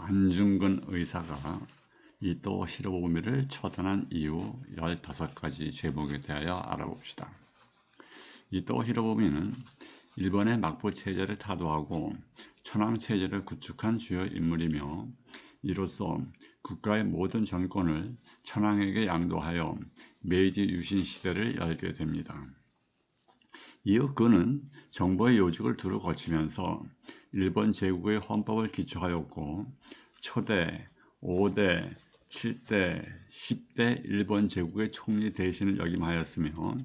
안중근 의사가 이또 히로부미를 처단한 이유 15가지 제목에 대하여 알아봅시다. 이또 히로부미는 일본의 막부 체제를 타도하고 천황 체제를 구축한 주요 인물이며 이로써 국가의 모든 정권을 천황에게 양도하여 메이지 유신 시대를 열게 됩니다. 이후 그는 정보의 요직을 두루 거치면서 일본 제국의 헌법을 기초하였고 초대, 5대, 7대, 10대 일본 제국의 총리 대신을 역임하였으며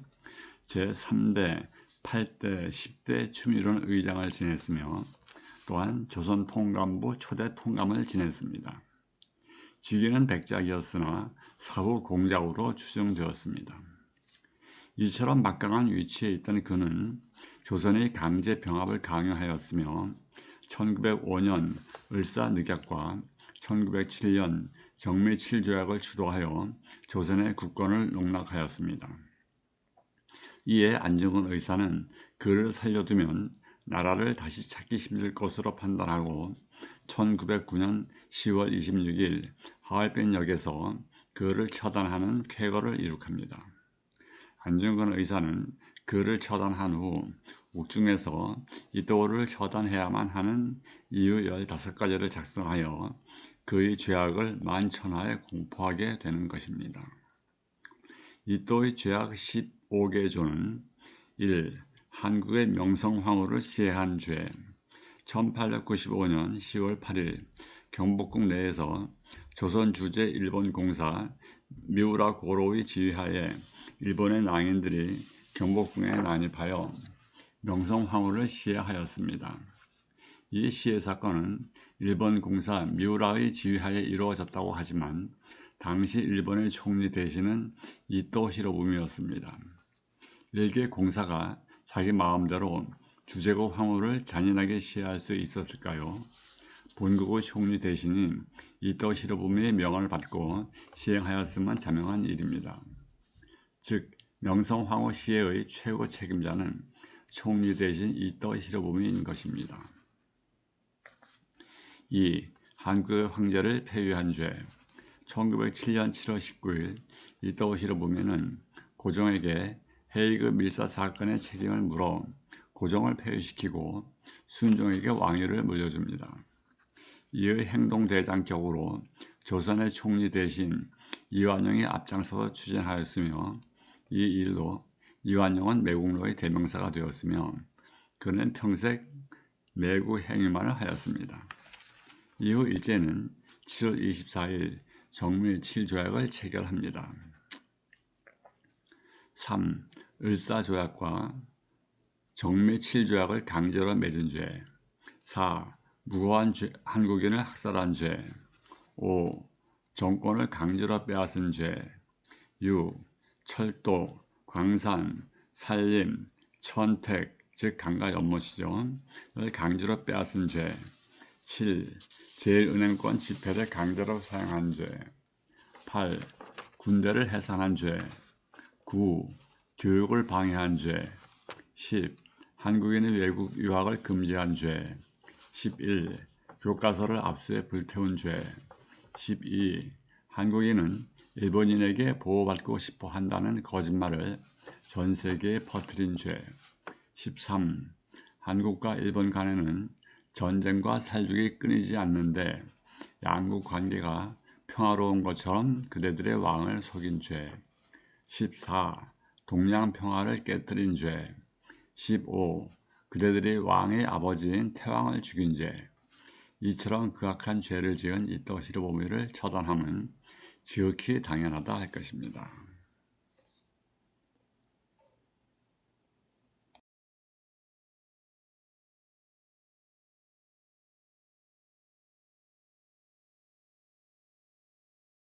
제3대, 8대, 10대 추미론 의장을 지냈으며 또한 조선 통감부 초대 통감을 지냈습니다. 직위는 백작이었으나 사후 공작으로 추정되었습니다. 이처럼 막강한 위치에 있던 그는 조선의 강제 병합을 강요하였으며 1905년 을사늑약과 1907년 정미칠조약을 주도하여 조선의 국권을 농락하였습니다. 이에 안정근 의사는 그를 살려두면 나라를 다시 찾기 힘들 것으로 판단하고 1909년 10월 26일 하얼빈역에서 그를 처단하는 쾌거를 이룩합니다. 안중근 의사는 그를 처단한 후 옥중에서 이도를 처단해야만 하는 이유 15가지를 작성하여 그의 죄악을 만천하에 공포하게 되는 것입니다. 이도의 죄악 15개 조는 1. 한국의 명성황후를 시해한 죄 1895년 10월 8일 경복궁 내에서 조선 주재 일본 공사 미우라 고로의 지휘하에 일본의 낭인들이 경복궁에 난입하여 명성황후를 시해하였습니다. 이 시해 사건은 일본 공사 미우라의 지휘하에 이루어졌다고 하지만 당시 일본의 총리 대신은 이토 히로부미였습니다. 일개 공사가 자기 마음대로 주제국 황후를 잔인하게 시해할 수 있었을까요? 본국의 총리 대신인 이토 히로부미의 명을 받고 시행하였으면 자명한 일입니다. 즉 명성황후 시해의 최고 책임자는 총리 대신 이토 히로부미인 것입니다. 2. 한국의 황제를 폐위한 죄 1907년 7월 19일 이토 히로부미는 고종에게 헤이그 밀사 사건의 책임을 물어 고종을 폐위시키고 순종에게 왕위를 물려줍니다. 이의 행동 대장 격으로 조선의 총리 대신 이완용이 앞장서서 추진하였으며 이 일로 이완용은 매국노의 대명사가 되었으며 그는 평생 매국 행위만을 하였습니다. 이후 일제는 7월 24일 정밀 7조약을 체결합니다. 3. 을사조약과 정밀 7조약을 강제로 맺은 죄 4. 무고한 죄, 한국인을 학살한 죄 5. 정권을 강제로 빼앗은 죄 6. 철도, 광산, 산림, 천택, 즉 연못이죠. 를 강제로 빼앗은 죄 7. 제일은행권 지폐를 강제로 사용한 죄 8. 군대를 해산한 죄 9. 교육을 방해한 죄 10. 한국인의 외국 유학을 금지한 죄 11. 교과서를 압수해 불태운 죄 12. 한국인은 일본인에게 보호받고 싶어 한다는 거짓말을 전 세계에 퍼뜨린 죄 13. 한국과 일본 간에는 전쟁과 살죽이 끊이지 않는데 양국 관계가 평화로운 것처럼 그대들의 왕을 속인 죄 14. 동양 평화를 깨뜨린 죄 15. 그대들의 왕의 아버지인 태왕을 죽인 죄 이처럼 극악한 죄를 지은 이토 히로부미를 처단함은 지극히 당연하다 할 것입니다.